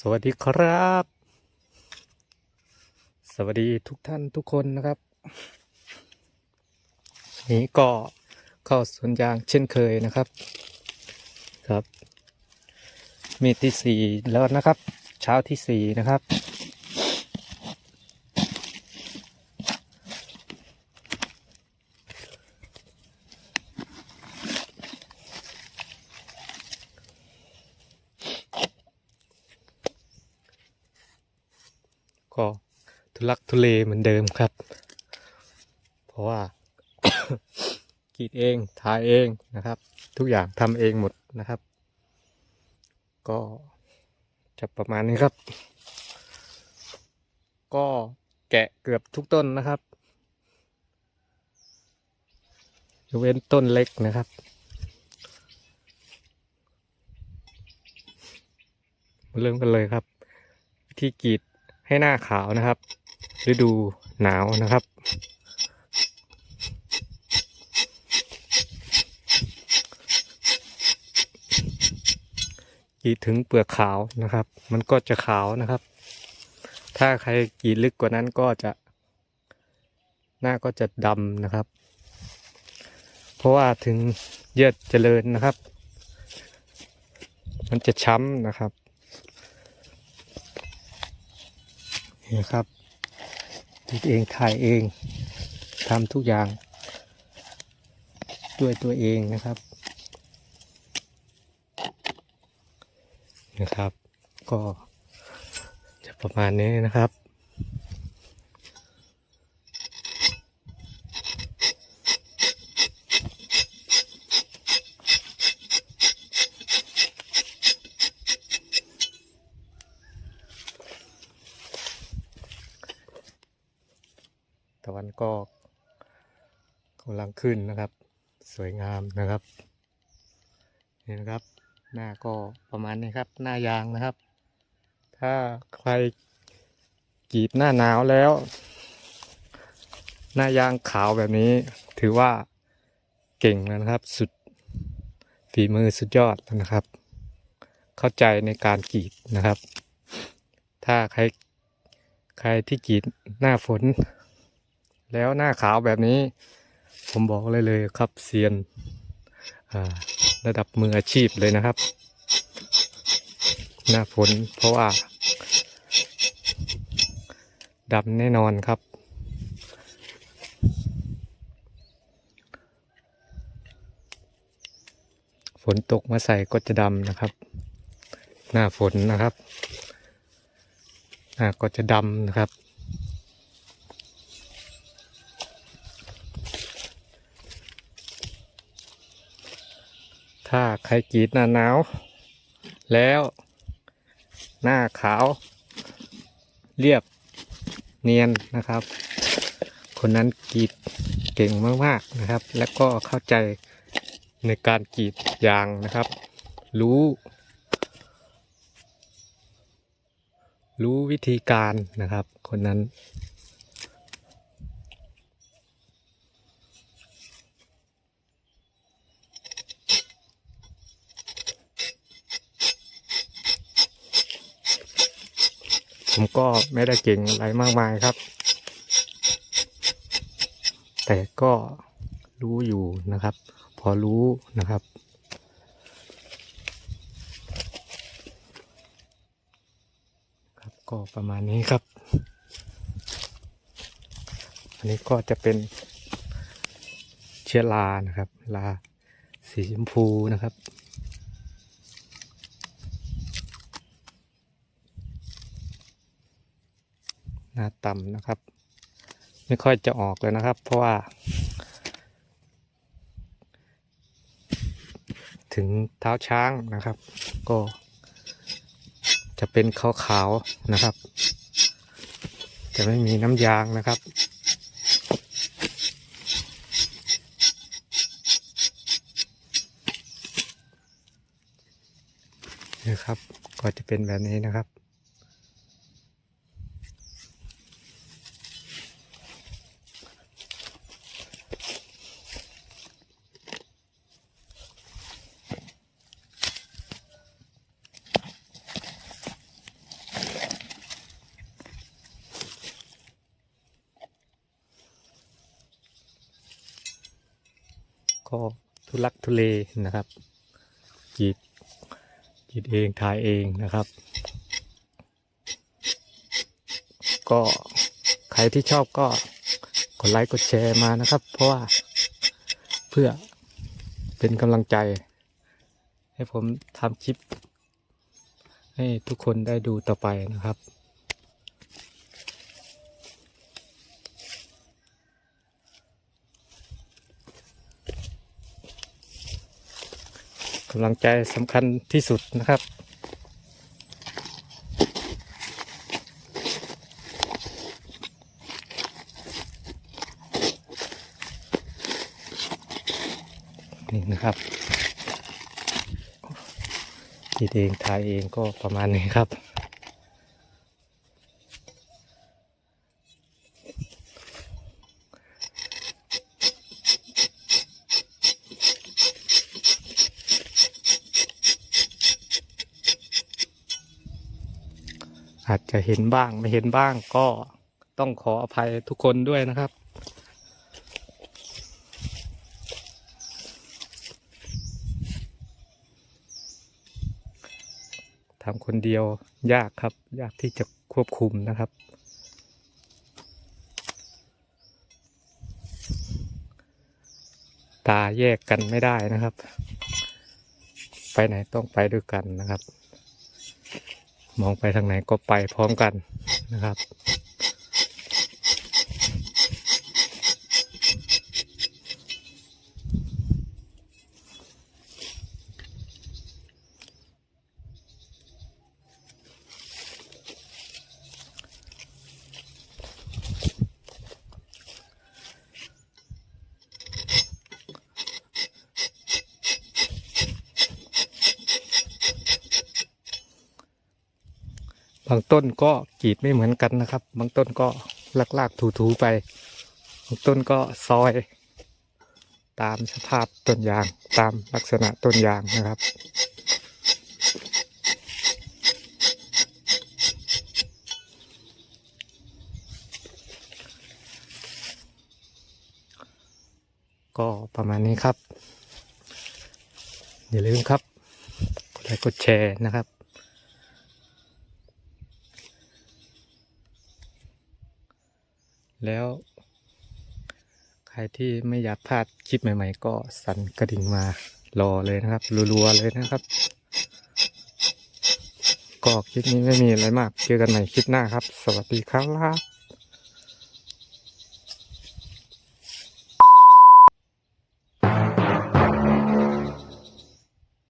สวัสดีครับ สวัสดีทุกท่านทุกคนนะครับ นี้ก็เข้าสวนยางเช่นเคยนะครับครับ มีที่สี่แล้วนะครับ เช้าที่สี่นะครับ ก็ทุลักทุเลเหมือนเดิมครับ เพราะว่า กรีดเองทาเองนะครับ ทุกอย่างทำเองหมดนะครับ ก็จะประมาณนี้ครับ ก็แกะเกือบทุกต้นนะครับยกเว้นต้นเล็กนะครับ เริ่มกันเลยครับวิธีกรีด ให้หน้าขาวนะครับฤดูหนาวนะครับ กรีดถึงเปลือกขาวนะครับ มันก็จะขาวนะครับ ถ้าใครกรีดลึกกว่านั้นก็จะ หน้าก็จะดำนะครับ เพราะว่าถึงเยือดเจริญนะครับ มันจะช้ำนะครับ นี่ครับติดเองถ่ายเองทำทุกอย่าง ด้วยตัวเองนะครับนะครับ ก็จะประมาณนี้นะครับ ตะวันก็กำลังขึ้นนะครับ สวยงามนะครับนี่นะครับ หน้าก็ประมาณนี้ครับ หน้ายางนะครับ ถ้าใครกรีดหน้าหนาวแล้ว หน้ายางขาวแบบนี้ ถือว่าเก่งแล้วนะครับ สุดฝีมือสุดยอดนะครับ เข้าใจในการกรีดนะครับ ถ้าใครใครที่กรีดหน้าฝน แล้วหน้าขาวแบบนี้ ผมบอกเลยเลยครับเซียนระดับมืออาชีพเลยนะครับ หน้าฝนเพราะว่าดำแน่นอนครับ ฝนตกมาใส่ก็จะดำนะครับ หน้าฝนนะครับ ก็จะดำนะครับ ถ้าใครกรีดหน้าหนาว แล้วหน้าขาว เรียบเนียนนะครับ คนนั้นกรีดเก่งมากๆนะครับ และก็เข้าใจในการกรีดยางนะครับ รู้ รู้วิธีการนะครับ คนนั้น ผมก็ไม่ได้เก่งอะไรมากมายครับ แต่ก็รู้อยู่นะครับ พอรู้นะครับ ครับก็ประมาณนี้ครับ อันนี้ก็จะเป็นเชื้อรานะครับลาสีชมพูนะครับ หน้าต่ำนะครับ ไม่ค่อยจะออกเลยนะครับ เพราะว่า ถึงเท้าช้างนะครับ ก็จะเป็นขาวๆนะครับ จะไม่มีน้ำยางนะครับนี่ครับ ก็จะเป็นแบบนี้นะครับ ก็ทุลักทุเลนะครับกรีดกรีดเองถ่ายเองนะครับ ก็ใครที่ชอบก็กดไลค์กดแชร์มานะครับ เพราะว่าเพื่อเป็นกำลังใจ ให้ผมทำคลิป ให้ทุกคนได้ดูต่อไปนะครับำลังใจสำคัญที่สุดนะครับ นี่นะครับคิดเองถ่ายเองก็ประมาณนี้ครับ อาจจะเห็นบ้างไม่เห็นบ้างก็ต้องขออภัยทุกคนด้วยนะครับ ทำคนเดียวยากครับ ยากที่จะควบคุมนะครับ ตาแยกกันไม่ได้นะครับ ไปไหนต้องไปด้วยกันนะครับ มองไปทางไหนก็ไปพร้อมกันนะครับ บางต้นก็กรีดไม่เหมือนกันนะครับ บางต้นก็ลากๆถูๆไป บางต้นก็ซอย ตามสภาพต้นยาง ตามลักษณะต้นยางนะครับก็ประมาณนี้ครับ อย่าลืมครับ กดไลค์กดแชร์นะครับ แล้ว ใครที่ไม่อยากพลาดคลิปใหม่ๆ ก็สั่นกระดิ่งมารอเลยนะครับ รัวๆเลยนะครับ ก็คลิปนี้ไม่มีอะไรมาก เจอกันใหม่คลิปหน้าครับ สวัสดีครับ